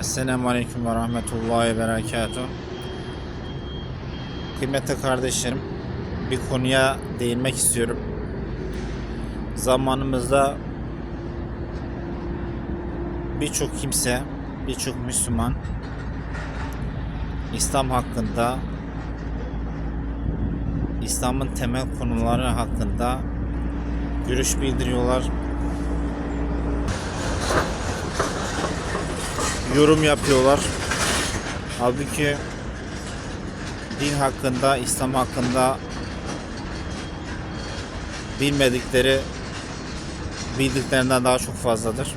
Esselamu Aleyküm ve Rahmetullahi ve Berekatuhu. Kıymetli kardeşlerim, bir konuya değinmek istiyorum. Zamanımızda birçok kimse, birçok Müslüman İslam hakkında, İslam'ın temel konuları hakkında görüş bildiriyorlar, yorum yapıyorlar. Halbuki din hakkında, İslam hakkında bilmedikleri bildiklerinden daha çok fazladır.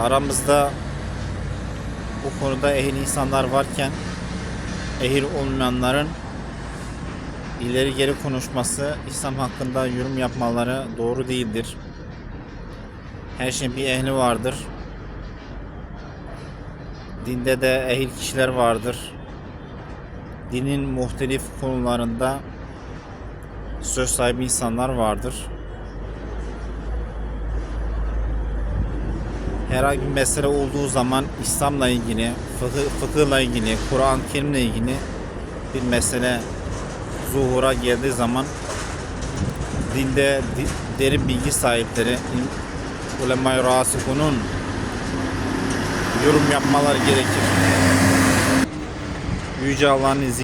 Aramızda bu konuda ehil insanlar varken ehil olmayanların ileri geri konuşması, İslam hakkında yorum yapmaları doğru değildir. Her şeyin bir ehli vardır. Dinde de ehil kişiler vardır. Dinin muhtelif konularında söz sahibi insanlar vardır. Herhangi bir mesele olduğu zaman İslam'la ilgili, fıkıh, fıkıhla ilgili, Kur'an-ı Kerim'le ilgili bir mesele zuhura geldiği zaman dinde di- derin bilgi sahipleri, ulema-i rasikunun yorum yapmaları gerekir. Yüce Allah'ın izniyle